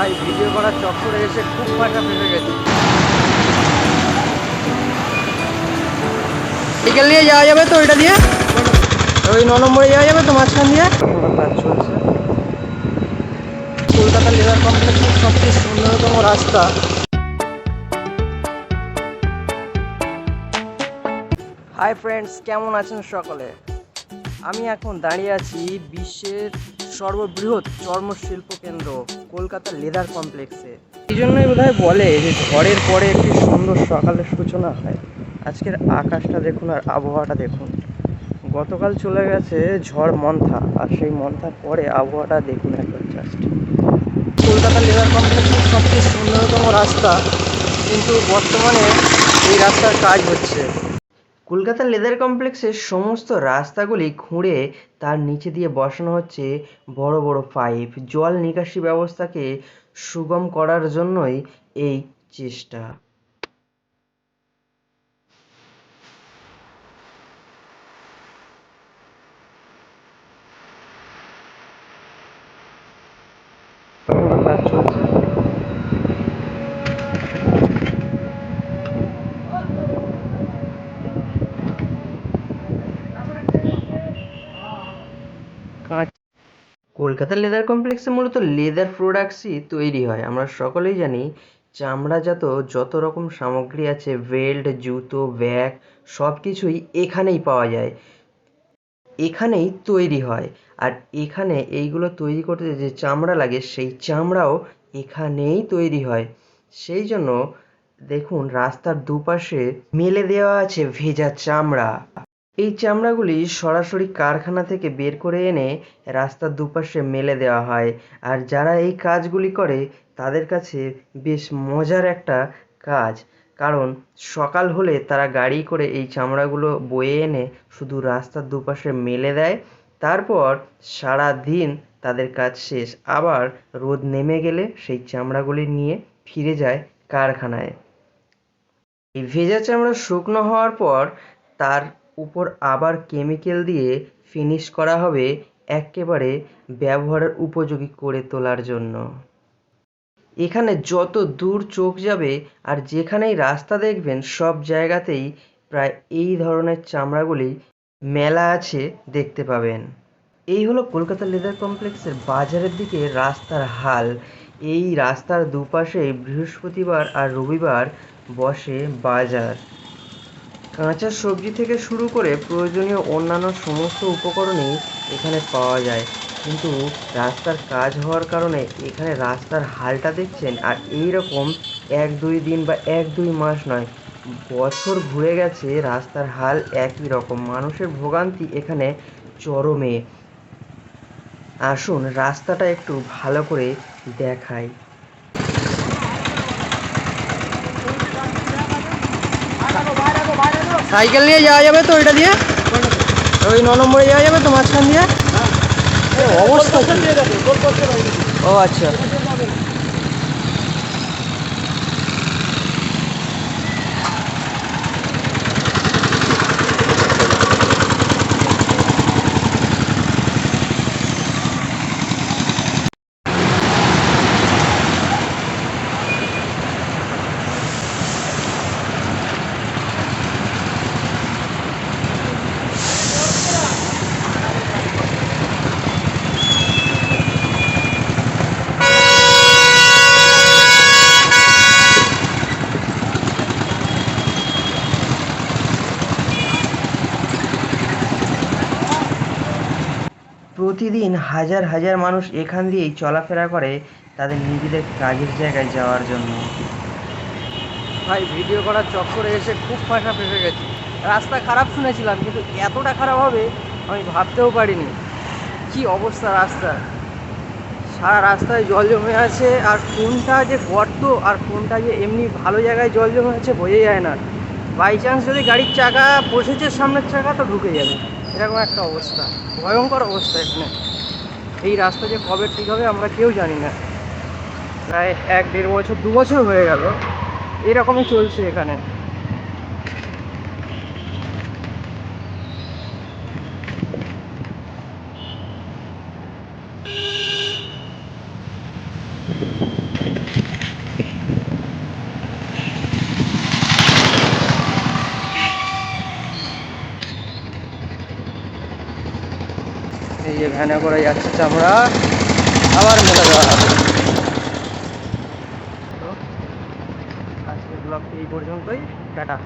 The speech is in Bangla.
ভাই ভিডিও করার চক্করে এসে খুব মাথা ফেসে গেছে। সাইকেল নিয়ে যাওয়া যাবে তো ওইটা দিয়ে? ওই ন নম্বরে যাওয়া যাবে তো মাঝখান দিয়ে? কাজ চলছে কলকাতা লেবার কমপ্লেক্সের সবচেয়ে সুন্দরতম রাস্তা। হাই ফ্রেন্ডস কেমন আছেন সকলে? আমি এখন দাঁড়িয়ে আছি বিশ্বের সর্ববৃহৎ চর্মশিল্প কেন্দ্র। কলকাতা লেদার কমপ্লেক্সে এই জন্যই বোধহয় বলে যে ঝড়ের পরে একটি সুন্দর সকালের সূচনা হয়। আজকের আকাশটা দেখুন আর আবহাওয়াটা দেখুন। গতকাল চলে গেছে ঝড় মন্থা, আর সেই মন্থার পরে আবহাওয়াটা দেখুন একবার জাস্ট কলকাতা লেদার কমপ্লেক্সের সবচেয়ে সুন্দরতম রাস্তা কিন্তু বর্তমানে এই রাস্তার কাজ হচ্ছে। কলকাতা লেদার কমপ্লেক্সের সমস্ত রাস্তাগুলি খুঁড়ে তার নিচে দিয়ে বসানো হচ্ছে বড় বড় পাইপ। জল নিকাশি ব্যবস্থাকে সুগম করার জন্যই এই চেষ্টা। কাঁচ। কলকাতা লেদার কমপ্লেক্সে মূলত লেদার প্রোডাক্টসই তৈরি হয়। আমরা সকলেই জানি, চামড়াজাত যত রকম সামগ্রী আছে বেল্ট জুতো ব্যাগ সব কিছুই এখানেই পাওয়া যায়। এখানেই তৈরি হয়। আর এখানে এইগুলো তৈরি করতে যে চামড়া লাগে, সেই চামড়াও এখানেই তৈরি হয়। সেই জন্য দেখুন, রাস্তার দুপাশে মেলে দেওয়া আছে ভেজা চামড়া। এই চামড়াগুলি সরাসরি কারখানা থেকে বের করে এনে রাস্তার দুপাশে মেলে দেওয়া হয়। আর যারা এই কাজগুলি করে, তাদের কাছে বেশ মজার একটা কাজ। কারণ সকাল হলে তারা গাড়ি করে এই চামড়াগুলো বয়ে এনে শুধু রাস্তার দুপাশে মেলে দেয়। তারপর সারা দিন তাদের কাজ শেষ। আবার রোদ নেমে গেলে সেই চামড়াগুলি নিয়ে ফিরে যায় কারখানায়। এই ভেজা চামড়া শুকনো হওয়ার পর তার উপর আবার কেমিক্যাল দিয়ে ফিনিশ করা হবে এক্কেবারে ব্যবহারের উপযোগী করে তোলার জন্য। এখানে যত দূর চোখ যাবে আর যেখানেই রাস্তা দেখবেন, সব জায়গাতেই প্রায় এই ধরনের চামড়াগুলি মেলা আছে দেখতে পাবেন। এই হলো কলকাতা লেদার কমপ্লেক্সের বাজারের দিকে রাস্তার হাল। এই রাস্তার দুপাশে বৃহস্পতিবার আর রবিবার বসে বাজার। কাঁচা সবজি থেকে শুরু করে প্রয়োজনীয় অন্যান্য সমস্ত উপকরণই এখানে পাওয়া যায়। কিন্তু রাস্তার কাজ হওয়ার কারণে এখানে রাস্তার হালটা দেখছেন আর এই রকম এক দুই দিন বা এক দুই মাস নয়। বছর ঘুরে গেছে, রাস্তার হাল একই রকম। মানুষের ভোগান্তি এখানে চরমে। আসুন রাস্তাটা একটু ভালো করে দেখাই। সাইকেল নিয়ে যাওয়া যাবে তো ওইটা দিয়ে? ওই ন নম্বরে যাওয়া যাবে তো মাঝখান দিয়ে? এ, অবস্থা? ও আচ্ছা। প্রতিদিন হাজার হাজার মানুষ এখান দিয়েই চলাফেরা করে তাদের নিজেদের কাজের জায়গায় যাওয়ার জন্য। ভাই ভিডিও করার চক্করে এসে খুব মাথা ফেসে গেছি। রাস্তা খারাপ শুনেছিলাম, কিন্তু এতটা খারাপ হবে আমি ভাবতেও পারিনি। কি অবস্থা রাস্তা? সারা রাস্তায় জল জমে আছে, আর কোনটা যে গর্ত আর কোনটা যে এমনি ভালো জায়গায় জল জমে আছে বোঝা যায় না। বাই চান্স যদি গাড়ির চাকা বসেছে, সামনের চাকা তো ঢুকে যাবে। এরকম একটা অবস্থা। ভয়ঙ্কর অবস্থা এখানে। এই রাস্তা যে কবে ঠিক হবে আমরা কেউ জানি না। প্রায় এক দেড় বছর, দু বছর হয়ে গেল। এরকমই চলছে এখানে। এই যে ভ্যানে করে যাচ্ছে আমরা আবার মেলা দেওয়া আজকের ব্লগটি এই পর্যন্তই টাটা।